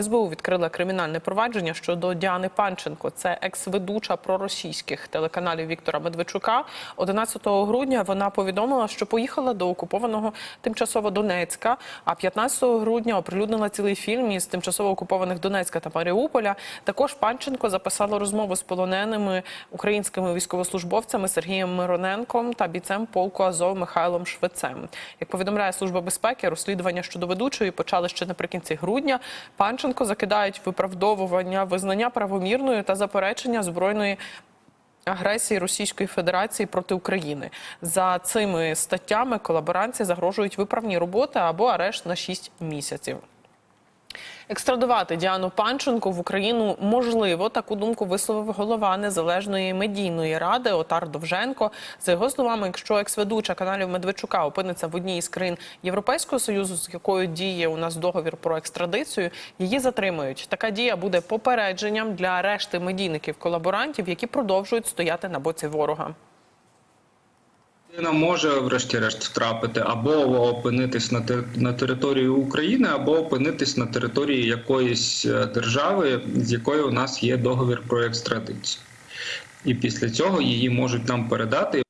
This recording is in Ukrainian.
СБУ відкрила кримінальне провадження щодо Діани Панченко. Це екс-ведуча проросійських телеканалів Віктора Медведчука. 11 грудня вона повідомила, що поїхала до окупованого тимчасово Донецька. А 15 грудня оприлюднила цілий фільм із тимчасово окупованих Донецька та Маріуполя. Також Панченко записала розмову з полоненими українськими військовослужбовцями Сергієм Мироненком та бійцем полку Азов Михайлом Швецем. Як повідомляє служба безпеки, розслідування щодо ведучої почали ще наприкінці грудня. Панченко закидають виправдовування визнання правомірною та заперечення збройної. Агресії Російської Федерації проти України за цими статтями колаборанці загрожують виправні роботи або арешт на 6 місяців. Екстрадувати Діану Панченко в Україну можливо. Таку думку висловив голова незалежної медійної ради Отар Довженко. За його словами, якщо екс-ведуча каналів Медведчука опиниться в одній із країн Європейського союзу, з якою діє у нас договір про екстрадицію, її затримують. Така дія буде попередженням для решти медійників-колаборантів, які продовжують стояти на боці ворога. Людина може, врешті-решт, втрапити або опинитись на тер... на території України, або опинитись на території якоїсь е, держави, з якою у нас є договір про екстрадицію. І після цього її можуть нам передати.